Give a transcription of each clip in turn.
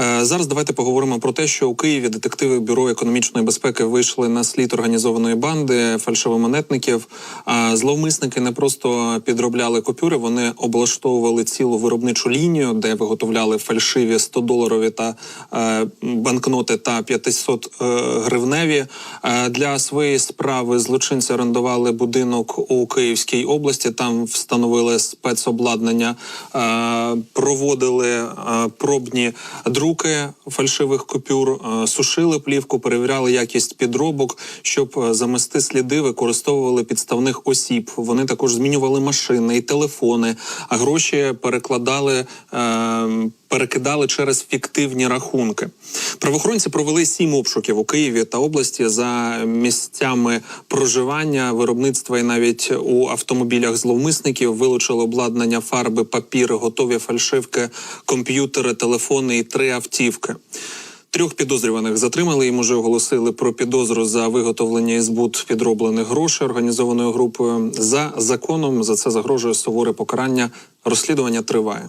Е, Зараз давайте поговоримо про те, що у Києві детективи бюро економічної безпеки вийшли на слід організованої банди фальшивомонетників. Зловмисники не просто підробляли купюри, вони облаштовували цілу виробничу лінію, де виготовляли фальшиві 100-доларові та е, банкноти та 500 е, гривневі. Е, для своєї справи злочинці орендували будинок у Київській області. Там встановили спецобладнання, е, проводили е, пробні друки фальшивих купюр, е, сушили плівку, перевіряли якість підробок, щоб е, замести сліди, використовували підставних осіб. Вони також змінювали машини і телефони, а гроші перекладали. Перекидали через фіктивні рахунки. Правоохоронці провели сім обшуків у Києві та області за місцями проживання, виробництва і навіть у автомобілях зловмисників вилучили обладнання, фарби, папір, готові фальшивки, комп'ютери, телефони і три автівки. Трьох підозрюваних затримали. Їм уже оголосили про підозру за виготовлення і збут підроблених грошей організованою групою. За законом за це загрожує суворе покарання. Розслідування триває.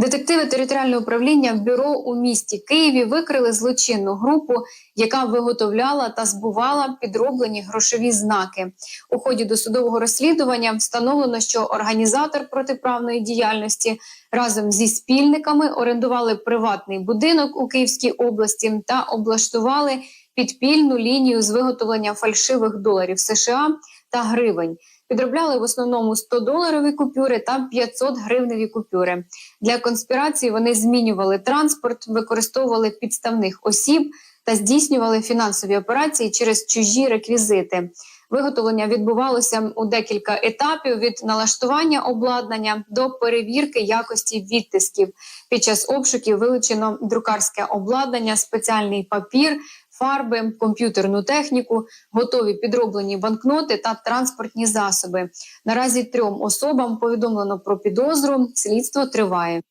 Детективи територіального управління бюро у місті Києві викрили злочинну групу, яка виготовляла та збувала підроблені грошові знаки. У ході досудового розслідування встановлено, що організатор протиправної діяльності разом зі спільниками орендували приватний будинок у Київській області та облаштували підпільну лінію з виготовлення фальшивих доларів США та гривень. Підробляли в основному 100-доларові купюри та 500 гривневі купюри. Для конспірації вони змінювали транспорт, використовували підставних осіб та здійснювали фінансові операції через чужі реквізити. Виготовлення відбувалося у декілька етапів від налаштування обладнання до перевірки якості відтисків. Під час обшуків вилучено друкарське обладнання, спеціальний папір, фарби, комп'ютерну техніку, готові підроблені банкноти та транспортні засоби. Наразі трьом особам повідомлено про підозру. Слідство триває.